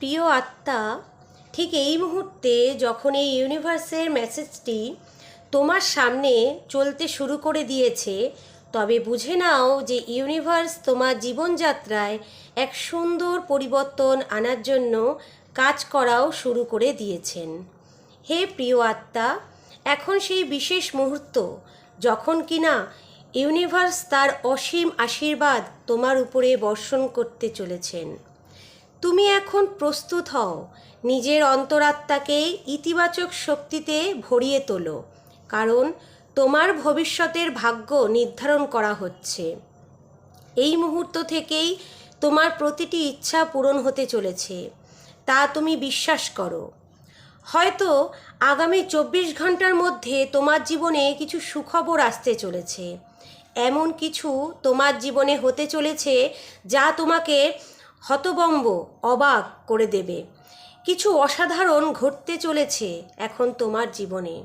প্রিয় আত্মা, ঠিক এই মুহূর্তে যখন এই ইউনিভার্সের মেসেজটি তোমার সামনে চলতে শুরু করে দিয়েছে, তবে বুঝে নাও যে ইউনিভার্স তোমার জীবনযাত্রায় এক সুন্দর পরিবর্তন আনার জন্য কাজ করাও শুরু করে দিয়েছেন। হে প্রিয় আত্মা, এখন সেই বিশেষ মুহূর্ত, যখন কিনা ইউনিভার্স তার অসীম আশীর্বাদ তোমার উপরে বর্ষণ করতে চলেছেন। তুমি এখন প্রস্তুত হও। নিজের অন্তরাত্মাকে ইতিবাচক শক্তিতে ভরিয়ে তোলো, কারণ তোমার ভবিষ্যতের ভাগ্য নির্ধারণ করা হচ্ছে। এই মুহূর্ত থেকেই তোমার প্রতিটি ইচ্ছা পূরণ হতে চলেছে, তা তুমি বিশ্বাস করো। হয়তো আগামী চব্বিশ ঘণ্টার মধ্যে তোমার জীবনে কিছু সুখবর আসতে চলেছে। এমন কিছু তোমার জীবনে হতে চলেছে যা তোমাকে হতবম্ব, অবাক করে দেবে। কিছু অসাধারণ ঘটতে চলেছে এখন তোমার জীবনে।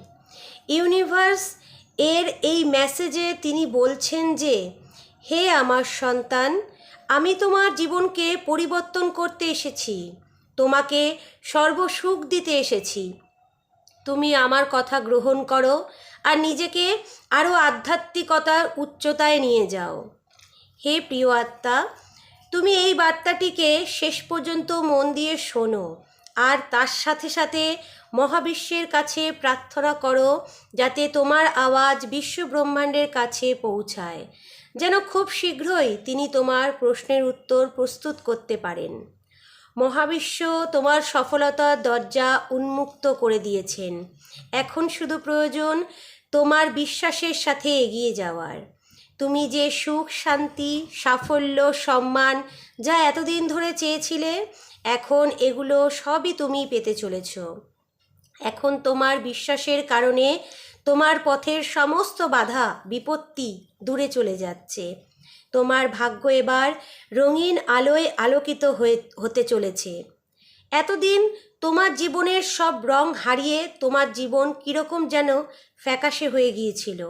ইউনিভার্স, এর এই মেসেজে তিনি বলছেন যে, হে আমার সন্তান, আমি তোমার জীবনকে পরিবর্তন করতে এসেছি। তোমাকে সর্বসুখ দিতে এসেছি। তুমি আমার কথা গ্রহণ করো আর নিজেকে আরও আধ্যাত্মিকতার উচ্চতায় নিয়ে যাও। হে প্রিয় আত্মা তুমি এই বার্তাটিকে শেষ পর্যন্ত মন দিয়ে শোনো। আর তার সাথে সাথে মহাবিশ্বের কাছে প্রার্থনা করো যাতে তোমার আওয়াজ বিশ্ব ব্রহ্মাণ্ডের কাছে পৌঁছায়। যেন খুব শীঘ্রই তিনি তোমার প্রশ্নের উত্তর প্রস্তুত করতে পারেন। মহাবিশ্ব তোমার সফলতার দরজা উন্মুক্ত করে দিয়েছেন। এখন শুধু প্রয়োজন তোমার বিশ্বাসের সাথে এগিয়ে যাওয়ার। তুমি যে সুখ, শান্তি, সাফল্য, সম্মান যা এতদিন ধরে চেয়েছিলে, এখন এগুলো সবই তুমি পেতে চলেছ। এখন তোমার বিশ্বাসের কারণে তোমার পথের সমস্ত বাধা, বিপত্তি দূরে চলে যাচ্ছে। তোমার ভাগ্য এবার রঙিন আলোয় আলোকিত হয়ে, হতে চলেছে। এতদিন তোমার জীবনের সব রং হারিয়ে তোমার জীবন কীরকম যেন ফ্যাকাশে হয়ে গিয়েছিল।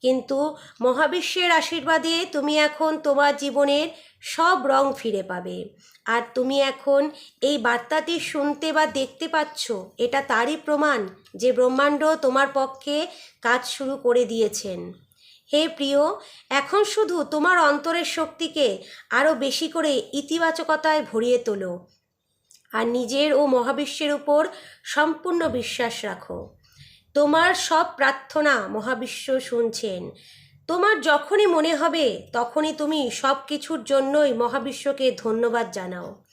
কিন্তু মহাবিশ্বের আশীর্বাদে তুমি এখন তোমার জীবনের সব রং ফিরে পাবে। আর তুমি এখন এই বার্তাটি শুনতে বা দেখতে পাচ্ছ, এটা তারই প্রমাণ যে ব্রহ্মাণ্ড তোমার পক্ষে কাজ শুরু করে দিয়েছেন। হে প্রিয়, এখন শুধু তোমার অন্তরের শক্তিকে আরও বেশি করে ইতিবাচকতায় ভরিয়ে তোলো। আর নিজের ও মহাবিশ্বের উপর সম্পূর্ণ বিশ্বাস রাখো। তোমার সব প্রার্থনা মহাবিশ্ব শুনছেন। তোমার যখনই মনে হবে, তখনই তুমি সব কিছুর জন্যই মহাবিশ্বকে ধন্যবাদ জানাও।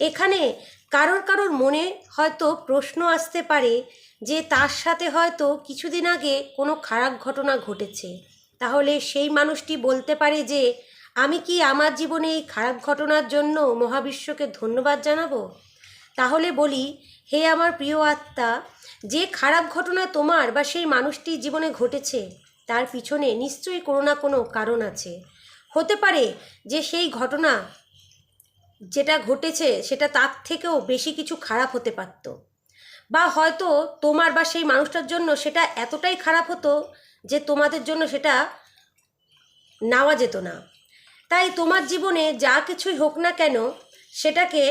এখানে কারোর কারোর মনে হয়তো প্রশ্ন আসতে পারে যে তার সাথে হয়তো কিছুদিন আগে কোনো খারাপ ঘটনা ঘটেছে। তাহলে সেই মানুষটি বলতে পারে যে, আমি কি আমার জীবনে এই খারাপ ঘটনার জন্য মহাবিশ্বকে ধন্যবাদ জানাব? তাহলে বলি, হে আমার প্রিয় আত্মা, যে খারাপ ঘটনা তোমার বা সেই মানুষটির জীবনে ঘটেছে, তার পিছনে নিশ্চয়ই কোনো না কোনো কারণ আছে। হতে পারে যে সেই ঘটনা যেটা ঘটেছে, সেটা তার থেকেও বেশি কিছু খারাপ হতে পারত। বা হয়তো তোমার বা সেই মানুষটার জন্য সেটা এতটাই খারাপ হতো যে তোমাদের জন্য সেটা নেওয়া যেত না। তাই তোমার জীবনে যা কিছুই হোক না কেন সেটাকে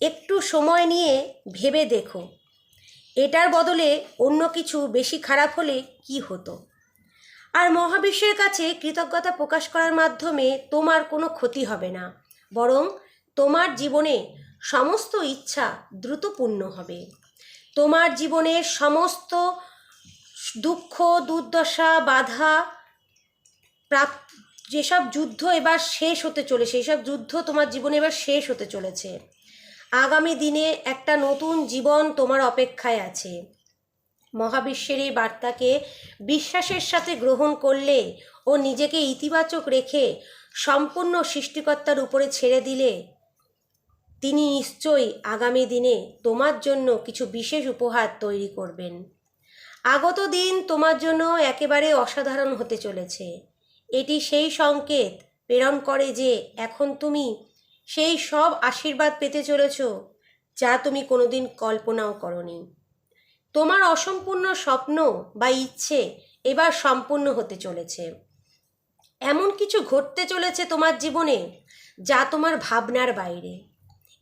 একটু সময় নিয়ে ভেবে দেখো। এটার বদলে অন্য কিছু বেশি খারাপ হলে কি হতো? আর মহাবিশ্বের কাছে কৃতজ্ঞতা প্রকাশ করার মাধ্যমে তোমার কোনো ক্ষতি হবে না, বরং তোমার জীবনে সমস্ত ইচ্ছা দ্রুত পূর্ণ হবে। তোমার জীবনের সমস্ত দুঃখ, দুর্দশা, বাধা প্রাপ যেসব যুদ্ধ এবার শেষ হতে চলেছে এইসব যুদ্ধ তোমার জীবনে এবার শেষ হতে চলেছে, আগামী দিনে একটা নতুন জীবন তোমার অপেক্ষায় আছে। মহাবিশ্বের এই বার্তাকে বিশ্বাসের সাথে গ্রহণ করলে ও নিজেকে ইতিবাচক রেখে সম্পূর্ণ সৃষ্টিকর্তার উপরে ছেড়ে দিলে, তিনি নিশ্চয়ই আগামী দিনে তোমার জন্য কিছু বিশেষ উপহার তৈরি করবেন। আগত দিন তোমার জন্য একেবারে অসাধারণ হতে চলেছে। এটি সেই সংকেত প্রেরণ করে যে এখন তুমি সেই সব আশীর্বাদ পেতে চলেছ, যা তুমি কোনোদিন কল্পনাও করনি। তোমার অসম্পূর্ণ স্বপ্ন বা ইচ্ছে এবার সম্পূর্ণ হতে চলেছে। এমন কিছু ঘটতে চলেছে তোমার জীবনে, যা তোমার ভাবনার বাইরে।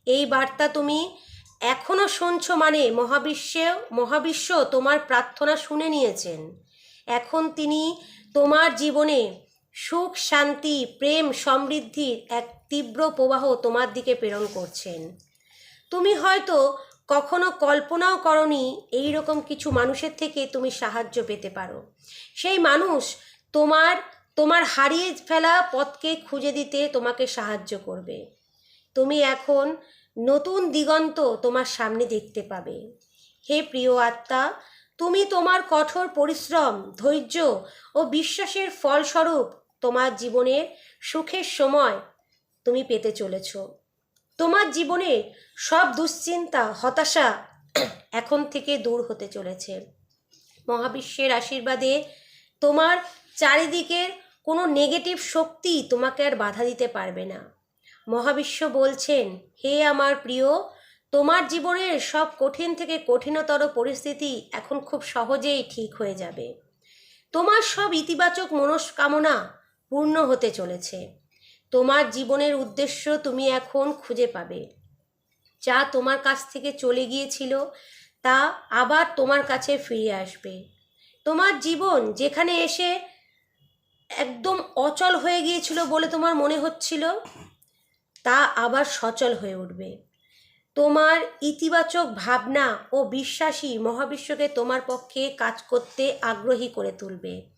এই বার্তা তুমি এখনও শুনছো মানে মহাবিশ্বে, মহাবিশ্ব তোমার প্রার্থনা শুনে নিয়েছেন। এখন তিনি তোমার জীবনে সুখ, শান্তি, প্রেম সমৃদ্ধির এক তীব্র প্রবাহ তোমার দিকে প্রেরণ করছেন। তুমি হয়তো কখনো কল্পনাও করনি এই রকম কিছু মানুষের থেকে তুমি সাহায্য পেতে পারো। সেই মানুষ তোমার তোমার হারিয়ে ফেলা পথকে খুঁজে দিতে তোমাকে সাহায্য করবে। তুমি এখন নতুন দিগন্ত তোমার সামনে দেখতে পাবে। হে প্রিয় আত্মা, তুমি তোমার কঠোর পরিশ্রম, ধৈর্য ও বিশ্বাসের ফলস্বরূপ তোমার জীবনের সুখের সময় তুমি পেতে চলেছ। তোমার জীবনে সব দুশ্চিন্তা, হতাশা এখন থেকে দূর হতে চলেছে। মহাবিশ্বের আশীর্বাদে তোমার চারিদিকের কোনো নেগেটিভ শক্তি তোমাকে আর বাধা দিতে পারবে না। মহাবিশ্ব বলছেন, হে আমার প্রিয়, তোমার জীবনের সব কঠিন থেকে কঠিনতর পরিস্থিতি এখন খুব সহজেই ঠিক হয়ে যাবে। তোমার সব ইতিবাচক মনস্কামনা পূর্ণ হতে চলেছে। তোমার জীবনের উদ্দেশ্য তুমি এখন খুঁজে পাবে। যা তোমার কাছ থেকে চলে গিয়েছিল, তা আবার তোমার কাছে ফিরে আসবে। তোমার জীবন যেখানে এসে একদম অচল হয়ে গিয়েছিল বলে তোমার মনে হচ্ছিল, তা আবার সচল হয়ে উঠবে। তোমার ইতিবাচক ভাবনা ও বিশ্বাসী মহাবিশ্বকে তোমার পক্ষে কাজ করতে আগ্রহী করে তুলবে।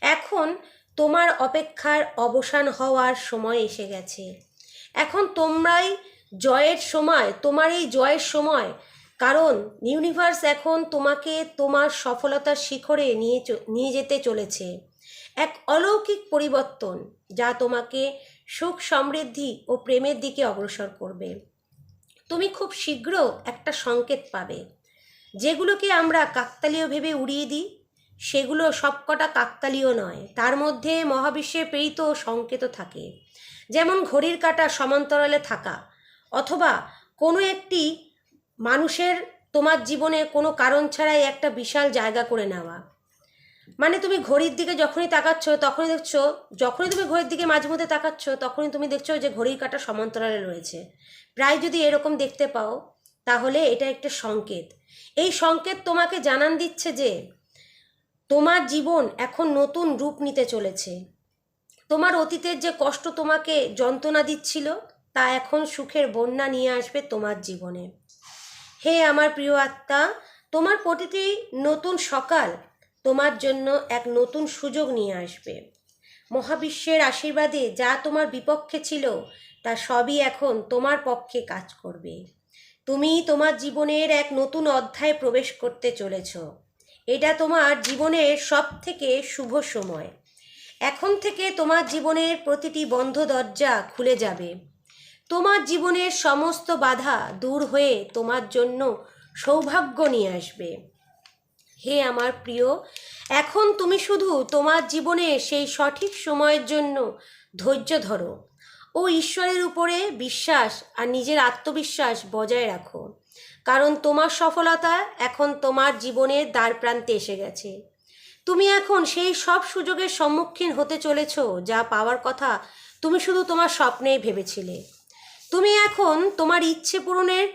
এখন তোমার অপেক্ষার অবসান হওয়ার সময় এসে গেছে। এখন তোমরাই জয়ের সময়, তোমার এই জয়ের সময়। কারণ ইউনিভার্স এখন তোমাকে তোমার সফলতার শিখরে নিয়ে নিয়ে যেতে চলেছে। এক অলৌকিক পরিবর্তন যা তোমাকে সুখ, সমৃদ্ধি ও প্রেমের দিকে অগ্রসর করবে। তুমি খুব শীঘ্র একটা সংকেত পাবে, যেগুলোকে আমরা কাকতালীয় ভেবে উড়িয়ে দিই। সেগুলো সবকটা কাকতালীয় নয়। তার মধ্যে মহাবিশ্বে প্রেরিত সংকেত থাকে। যেমন ঘড়ির কাঁটা সমান্তরালে থাকা, অথবা কোনো একটি মানুষের তোমার জীবনে কোনো কারণ ছাড়াই একটা বিশাল জায়গা করে নেওয়া। মানে তুমি ঘড়ির দিকে যখনই তাকাচ্ছ, তখনই দেখছ, যখনই তুমি ঘড়ির দিকে মাঝে মধ্যে তাকাচ্ছ, তখনই তুমি দেখছ যে ঘড়ির কাঁটা সমান্তরালে রয়েছে। প্রায় যদি এরকম দেখতে পাও, তাহলে এটা একটা সংকেত। এই সংকেত তোমাকে জানান দিচ্ছে যে তোমার জীবন এখন নতুন রূপ নিতে চলেছে। তোমার অতীতের যে কষ্ট তোমাকে যন্ত্রণা দিচ্ছিল, তা এখন সুখের বন্যা নিয়ে আসবে তোমার জীবনে। হে আমার প্রিয় আত্মা, তোমার প্রতিটি নতুন সকাল তোমার জন্য এক নতুন সুযোগ নিয়ে আসবে। মহাবিশ্বের আশীর্বাদে যা তোমার বিপক্ষে ছিল, তা সবই এখন তোমার পক্ষে কাজ করবে। তুমি তোমার জীবনের এক নতুন অধ্যায়ে প্রবেশ করতে চলেছ। এটা তোমার জীবনের সব থেকে শুভ সময়। এখন থেকে তোমার জীবনের প্রতিটি বন্ধ দরজা খুলে যাবে। তোমার জীবনের সমস্ত বাধা দূর হয়ে তোমার জন্য সৌভাগ্য নিয়ে আসবে। হে আমার প্রিয়, এখন তুমি শুধু তোমার জীবনে সেই সঠিক সময়ের জন্য ধৈর্য ধরো। ও ঈশ্বরের উপরে বিশ্বাস আর নিজের আত্মবিশ্বাস বজায় রাখো। কারণ তোমার সফলতা এখন তোমার জীবনের দ্বার প্রান্তে এসে গেছে। তুমি এখন সেই সব সুযোগের সম্মুখীন হতে চলেছ যা পাওয়ার কথা তুমি শুধু তোমার স্বপ্নেই ভেবেছিলে। তুমি এখন তোমার ইচ্ছে পূরণের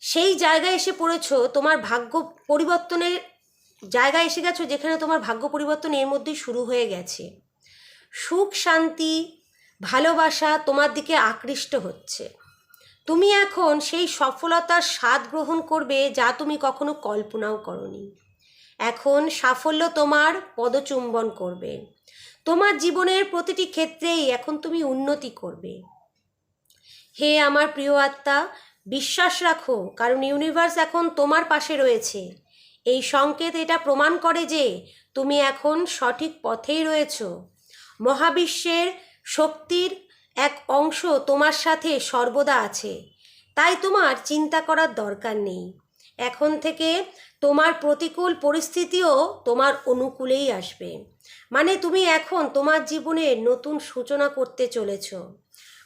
সেই জায়গায় এসে পড়েছো, তোমার ভাগ্য পরিবর্তনের জায়গায় এসে গেছো যেখানে তোমার ভাগ্য পরিবর্তন এর মধ্যেই শুরু হয়ে গেছে। সুখ, শান্তি, ভালোবাসা তোমার দিকে আকৃষ্ট হচ্ছে। তুমি এখন সেই সফলতার স্বাদ গ্রহণ করবে যা তুমি কখনো কল্পনাও করনি। এখন সাফল্য তোমার পদচুম্বন করবে। তোমার জীবনের প্রতিটি ক্ষেত্রেই এখন তুমি উন্নতি করবে। হে আমার প্রিয় আত্মা, বিশ্বাস রাখো, কারণ ইউনিভার্স এখন তোমার পাশে রয়েছে। এই সংকেত এটা প্রমাণ করে যে তুমি এখন সঠিক পথেই রয়েছ। মহাবিশ্বের শক্তির এক অংশ তোমার সাথে সর্বদা আছে। তাই তোমার চিন্তা করার দরকার নেই। এখন থেকে তোমার প্রতিকূল পরিস্থিতিও তোমার অনুকূলেই আসবে। মানে তুমি এখন তোমার জীবনে নতুন সূচনা করতে চলেছ।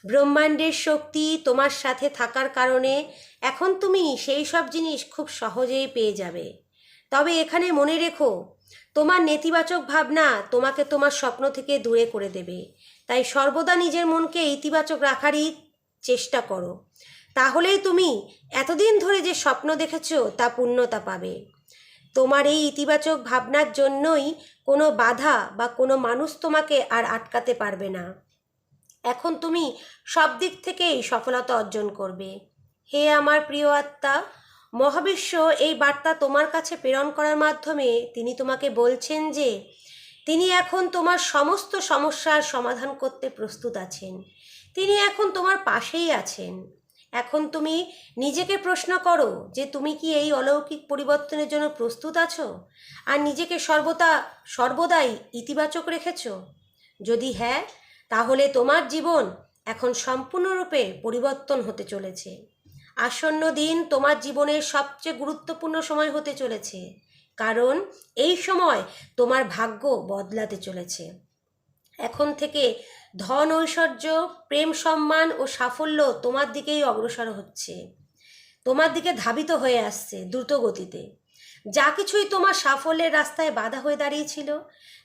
ব্রহ্মাণ্ডের শক্তি তোমার সাথে থাকার কারণে এখন তুমি সেই সব জিনিস খুব সহজেই পেয়ে যাবে। তবে এখানে মনে রেখো, তোমার নেতিবাচক ভাবনা তোমাকে তোমার স্বপ্ন থেকে দূরে করে দেবে। তাই সর্বদা নিজের মনকে ইতিবাচক রাখারই চেষ্টা করো। তাহলেই তুমি এতদিন ধরে যে স্বপ্ন দেখেছ তা পূর্ণতা পাবে। তোমার এই ইতিবাচক ভাবনার জন্যই কোনো বাধা বা কোনো মানুষ তোমাকে আর আটকাতে পারবে না। এখন তুমি সব দিক থেকেই সফলতা অর্জন করবে। হে আমার প্রিয় আত্মা, মহাবিশ্ব এই বার্তা তোমার কাছে প্রেরণ করার মাধ্যমে তিনি তোমাকে বলছেন যে তিনি এখন তোমার সমস্ত সমস্যার সমাধান করতে প্রস্তুত আছেন। তিনি এখন তোমার পাশেই আছেন। এখন তুমি নিজেকে প্রশ্ন করো যে তুমি কি এই অলৌকিক পরিবর্তনের জন্য প্রস্তুত আছো? আর নিজেকে সর্বদা, সর্বদাই ইতিবাচক রেখেছো? যদি হ্যাঁ তাহলে তোমার জীবন এখন সম্পূর্ণরূপে পরিবর্তন হতে চলেছে। আসন্ন দিন তোমার জীবনের সবচেয়ে গুরুত্বপূর্ণ সময় হতে চলেছে। কারণ এই সময় তোমার ভাগ্য বদলাতে চলেছে। এখন থেকে ধন, ঐশ্বর্য, প্রেম, সম্মান ও সাফল্য তোমার দিকেই অগ্রসর হচ্ছে। তোমার দিকে ধাবিত হয়ে আসছে দ্রুত গতিতে যা কিছুই তোমার সাফল্যের রাস্তায় বাধা হয়ে দাঁড়িয়েছিল,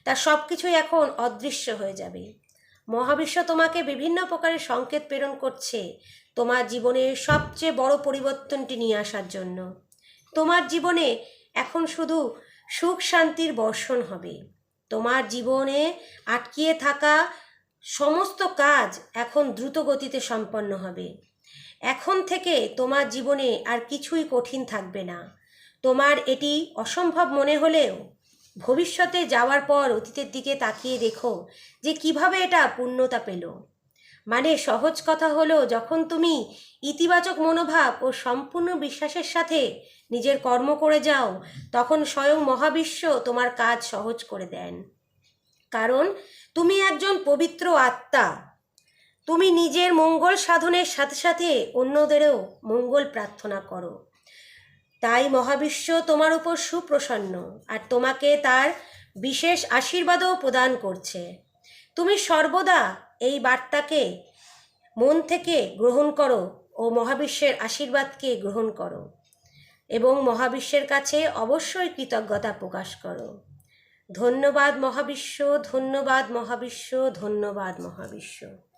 তা সব কিছুই এখন অদৃশ্য হয়ে যাবে। মহাবিশ্ব তোমাকে বিভিন্ন প্রকারের সংকেত প্রেরণ করছে তোমার জীবনের সবচেয়ে বড় পরিবর্তনটি নিয়ে আসার জন্য। তোমার জীবনে এখন শুধু সুখ শান্তির বর্ষণ হবে। তোমার জীবনে আটকিয়ে থাকা সমস্ত কাজ এখন দ্রুত গতিতে সম্পন্ন হবে। এখন থেকে তোমার জীবনে আর কিছুই কঠিন থাকবে না। তোমার এটি অসম্ভব মনে হলেও ভবিষ্যতে যাওয়ার পর অতীতের দিকে তাকিয়ে দেখো যে কীভাবে এটা পূর্ণতা পেল। মানে সহজ কথা হলো, যখন তুমি ইতিবাচক মনোভাব ও সম্পূর্ণ বিশ্বাসের সাথে নিজের কর্ম করে যাও, তখন স্বয়ং মহাবিশ্ব তোমার কাজ সহজ করে দেন। কারণ তুমি একজন পবিত্র আত্মা। তুমি নিজের মঙ্গল সাধনের সাথে সাথে অন্যদেরও মঙ্গল প্রার্থনা করো। তাই মহাবিশ্ব তোমার উপর সুপ্রসন্ন আর তোমাকে তার বিশেষ আশীর্বাদও প্রদান করছে। তুমি সর্বদা এই বার্তাকে মন থেকে গ্রহণ করো ও মহাবিশ্বের আশীর্বাদকে গ্রহণ করো এবং মহাবিশ্বের কাছে অবশ্যই কৃতজ্ঞতা প্রকাশ করো। ধন্যবাদ মহাবিশ্ব ধন্যবাদ মহাবিশ্ব ধন্যবাদ মহাবিশ্ব।